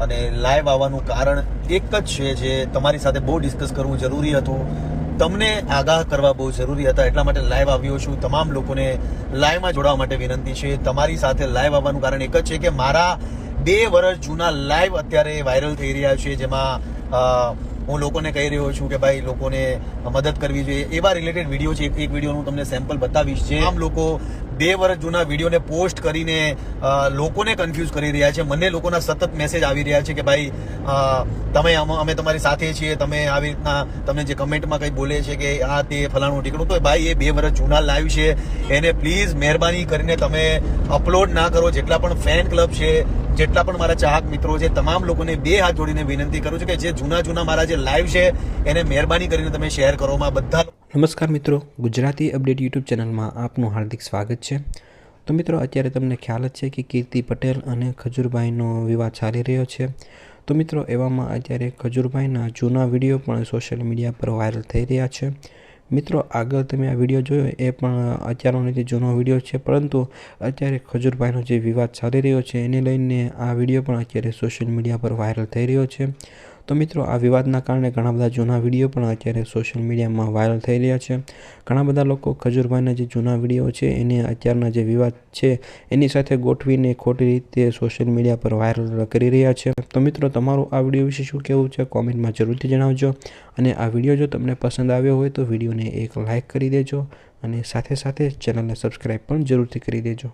અને લાઈવ આવવાનું કારણ એક જ છે જે તમારી સાથે બહુ ડિસ્કસ કરવું જરૂરી હતું. તમને આગાહ કરવા બહુ જરૂરી હતા, એટલા માટે લાઈવ આવ્યો છું. તમામ લોકોને લાઈવમાં જોડાવા માટે વિનંતી છે. તમારી સાથે લાઈવ આવવાનું કારણ એક જ છે કે મારા બે વર્ષ જૂના લાઈવ અત્યારે વાયરલ થઈ રહ્યા છે, જેમાં હું લોકોને કહી રહ્યો છું કે ભાઈ લોકોને મદદ કરવી જોઈએ. એવા રિલેટેડ વીડિયો છે. એક વિડીયોનું તમને સેમ્પલ બતાવીશ જે આમ લોકો બે વર્ષ જૂના વિડીયોને પોસ્ટ કરીને લોકોને કન્ફ્યુઝ કરી રહ્યા છે. મને લોકોના સતત મેસેજ આવી રહ્યા છે કે ભાઈ તમે અમે તમારી સાથે છીએ. તમે આવી રીતના તમને જે કમેન્ટમાં કંઈ બોલે છે કે આ તે ફલાણું ઠીકણું તો ભાઈ એ બે વર્ષ જૂના લાઈવ છે. એને પ્લીઝ મહેરબાની કરીને તમે અપલોડ ના કરો. જેટલા પણ ફેન ક્લબ છે જેટલા પણ મારા ચાહક મિત્રો છે, તમામ લોકોને બે હાથ જોડીને વિનંતી કરું છું કે જે જૂના જૂના મારા જે લાઈવ છે, એને મહેરબાની કરીને તમે શેર કરો. માં બધા નમસ્કાર મિત્રો, ગુજરાતી અપડેટ યુટ્યુબ ચેનલમાં આપનું હાર્દિક સ્વાગત છે. તો મિત્રો, અત્યારે તમને ખ્યાલ જ છે કે કીર્તિ પટેલ અને ખજૂરભાઈનો વિવાહ ચાલી રહ્યો છે. તો મિત્રો, એવામાં અત્યારે ખજૂરભાઈના જૂના વીડિયો પણ સોશિયલ મીડિયા પર વાયરલ થઈ રહ્યા છે. મિત્રો, આગળ તમે આ વીડિયો જોયો, એ પણ અત્યારનો નથી, જૂનો વીડિયો છે. પરંતુ અત્યારે ખજૂરભાઈનો જે વિવાદ ચાલી રહ્યો છે, એને લઈને આ વીડિયો પણ અત્યારે સોશિયલ મીડિયા પર વાયરલ થઈ રહ્યો છે. તો મિત્રો, આ વિવાદના કારણે ઘણા બધા જૂના વીડિયો પણ અત્યારે સોશિયલ મીડિયામાં વાયરલ થઈ રહ્યા છે. ઘણા બધા લોકો ખજૂરભાઈના જે જૂના વીડિયો છે, એને અત્યારના જે વિવાદ છે, એની સાથે ગોઠવીને ખોટી રીતે સોશિયલ મીડિયા પર વાયરલ કરી રહ્યા છે. તો મિત્રો, તમારું આ વીડિયો વિશે શું કહેવું છે, કોમેન્ટમાં જરૂરથી જણાવજો. અને આ વીડિયો જો તમને પસંદ આવ્યો હોય તો વિડીયોને એક લાઇક કરી દેજો અને સાથે સાથે ચેનલને સબસ્ક્રાઈબ પણ જરૂરથી કરી દેજો.